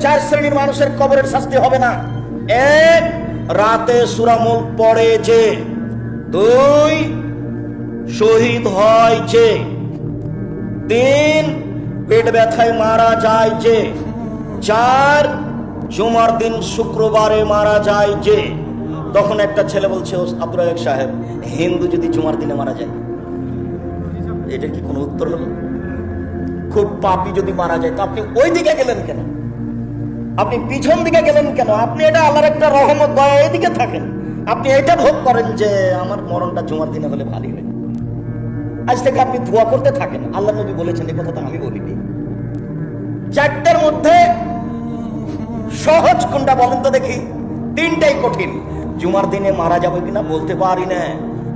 চার শ্রেণির মানুষের কবরের শাস্তি হবে না। এক, রাতে সুরামুল পড়ে যে। দুই, শহীদ হয় যে। তিন, পেট ব্যথায় মারা যায় যে। চার, জুমার দিন শুক্রবারে মারা যায় যে। তখন একটা ছেলে বলছে "ও আব্দুর রাজাক সাহেব, হিন্দু যদি জুমার দিনে মারা যায়? এটা কি কোনো উত্তর হলো? খুব পাপি যদি মারা যায় আপনি ওই দিকে গেলেন কেন? আপনি পিছন দিকে গেলেন কেন? আপনি এটা আল্লাহর একটা রহমত, দয়া, এদিকে থাকেন। আপনি এটা ভোগ করেন যে আমার মরণটা জুমার দিনে হলে ভালোই হয়। আজ থেকে আপনি দোয়া করতে থাকেন। আল্লাহ নবী বলেছেন কথা তো আমি বলিনি। চারটার মধ্যে সহজ কোনটা বলেন তো দেখি। তিনটাই কঠিন। জুমার দিনে মারা যাবে কিনা বলতে পারি না।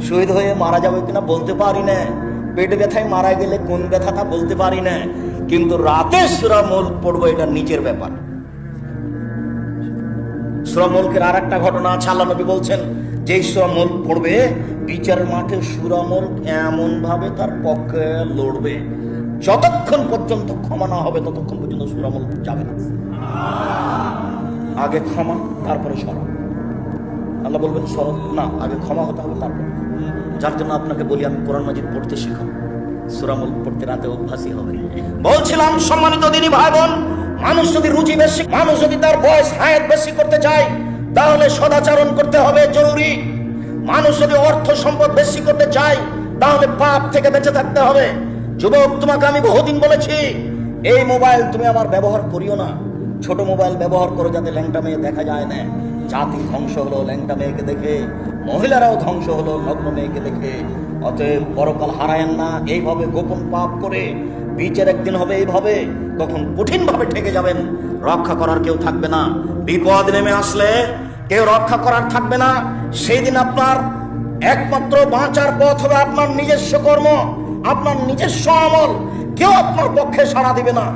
শহীদ হয়ে মারা যাবে কিনা বলতে পারি না। পেট ব্যথায় মারা গেলে কোন ব্যথাটা বলতে পারি না। কিন্তু রাতে সুরামল পড়ব, এটা নিজের ব্যাপার। সুরামলকের আর একটা ঘটনা আছে, আল্লাহ নবী বলছেন, যে সুরামল পড়বে, বিচার মাঠে সুরামল এমন ভাবে তার পক্ষে লড়বে, যতক্ষণ পর্যন্ত ক্ষমা না হবে, ততক্ষণ পর্যন্ত সুরামল যাবে না। আগে ক্ষমা, তারপরে সরব আল্লাহ বলবেন সরব না, আগে ক্ষমা হতে হবে, তারপরে। যার জন্য আপনাকে বলি, আমি কোরআন মাজিদ পড়তে শিখাম সুরামল পড়তে রাতে অভ্যাসী হবে। বলছিলাম সম্মানিত দিনী ভাই বোন মানুষ যদি রুচি বেশি, মানুষ যদি তার বয়স, হায়াত বেশি করতে চায়, তাহলে সদাচরণ করতে হবে, জরুরি। মানুষ যদি অর্থ সম্পদ বেশি করতে চায়, তাহলে পাপ থেকে বেঁচে থাকতে হবে। যুবক, তোমাকে আমি বহুদিন বলেছি, এই মোবাইল তুমি আমার ব্যবহার করিও না। ছোট মোবাইল ব্যবহার করো যাতে ল্যাংটা মেয়ে দেখা যায় না। জাতি ধ্বংস হলো, ল্যাংটা মেয়েকে দেখে মহিলারাও ধ্বংস হলো, নগ্ন মেয়েকে দেখে। অতএব পরকাল হারায়েন না, এইভাবে গোপন পাপ করে, বিচার একদিন হবে এইভাবে, তখন কঠিন ভাবে ঠেকে যাবেন। রক্ষা করার কেউ থাকবে না। বিপদ নেমে আসলে কেউ রক্ষা করার থাকবে না। সেই দিন আপনার একমাত্র বাঁচার পথ হবে আপনার নিজস্ব কর্ম, আপনার নিজস্ব আমল। কেউ আপনার পক্ষে সাড়া দিবে না।